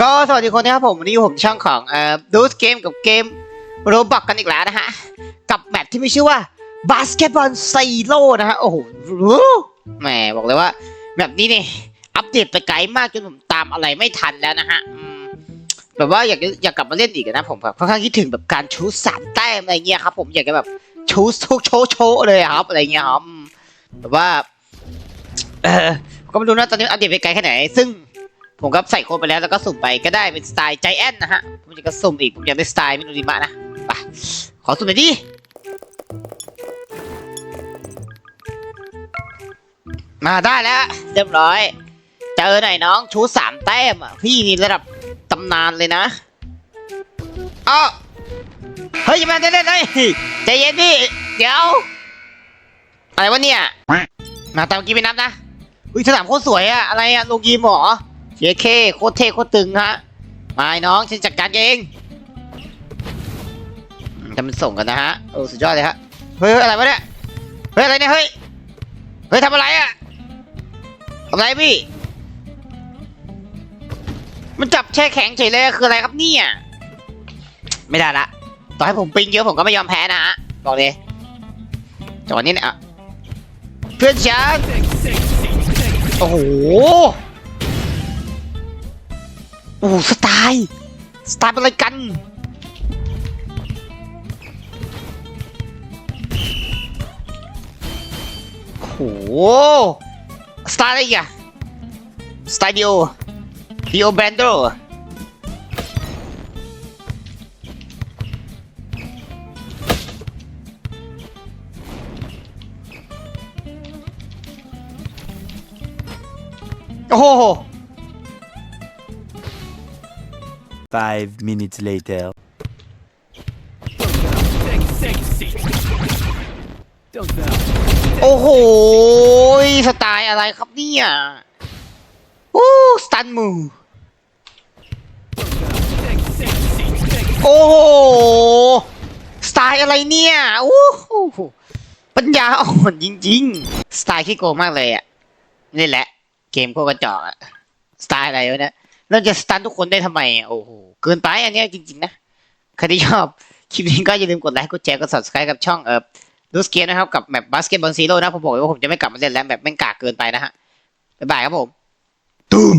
ก็สวัสดีคนนะครับผมวันนี้ผมช่องของเอ่อดูสเกมกับเกมโรบักกันอีกแล้วนะฮะ กับแมปที่มีชื่อว่าบาสเกตบอลไซโลนะฮะ โอ้โหแหมบอกเลยว่าแบบนี้เนี่ยอัปเดตไปไกลมากจนผมตามอะไรไม่ทันแล้วนะฮะแบบว่าอยากอยากกลับมาเล่นอีกนะผมแบบค่อนข้างคิดถึงแบบการชูสามแต้มอะไรเงี้ยครับผมอยากจะแบบชูโชโชโชเลยครับอะไรเงี้ยครับแบบว่าเออก็ไม่รู้นะตอนนี้อัปเดตไปไกลแค่ไหน ซึ่ง ผมก็ใส่โค้ดไปแล้วแล้วก็สุ่มไปก็ได้เป็นสไตล์ใจแอนนะฮะ ผมจะก็สุ่มอีก ผมอยากได้สไตล์มิโนริมะนะไปขอสุ่มหน่อยดิมาได้แล้ว เรียบร้อย เจอหน่อยน้องชูสามแต้มอะ พี่นี่ระดับตำนานเลยนะอ้อเฮ้ยอย่ามาเล่นๆเลยใจเย็นพี่เดี๋ยว อะไรวะเนี่ย มาตามกี้ไปนับนะอุ้ยสนามโคตรสวยอะอะไรอะโลกีมหรอ เยเคโคตรเท่โคตรตึงฮะมาไอ้น้องฉันจัดการเองอืมทำมันส่งกันนะฮะโอ้สุดยอดเลยฮะเฮ้ยเฮ้ยอะไรวะเนี่ยเฮ้ยอะไรเนี่ยเฮ้ยเฮ้ยทำอะไรอะทำอะไรพี่ มันจับแช่แข็งเฉยเลยคืออะไรครับเนี่ยไม่ได้ละต่อให้ผมปิงเยอะผมก็ไม่ยอมแพ้นะฮะบอกเลยจังหวะนี้เนี่ยอะเพื่อนฉันโอ้โห โอ้โหสไตล์สไตล์เป็นอะไรกันโอ้โหสไตล์อะไรอีกอะสไตล์ดิโอดิโอแบรนโดโอ้โห Five minutes later. Don't โอ้โหสไตล์อะไรครับเนี่ยโอ้สตันมูโอ้โหสไตล์อะไรเนี่ยโอ้โหปัญญาอ่อนจริงๆ สไตล์ขี้โกงมากเลยอะนี่แหละ เกมโคตรกระจอกอะสไตล์อะไรวะเนี่ย แล้วจะสตันทุกคนได้ทำไมอะโอ้โหเกินไปอันเนี้ยจริงๆนะใครที่ชอบคลิปนี้ก็อย่าลืมกดไลค์กดแชร์กด subscribe กับช่องเออรูสเกตนะครับกับแบบบาสเกตบอลซีโร่นะผมบอกเลยว่าผมจะไม่กลับมาเล่นแล้วแบบแม่งกากเกินไปนะฮะบ๊ายบายครับผมตูม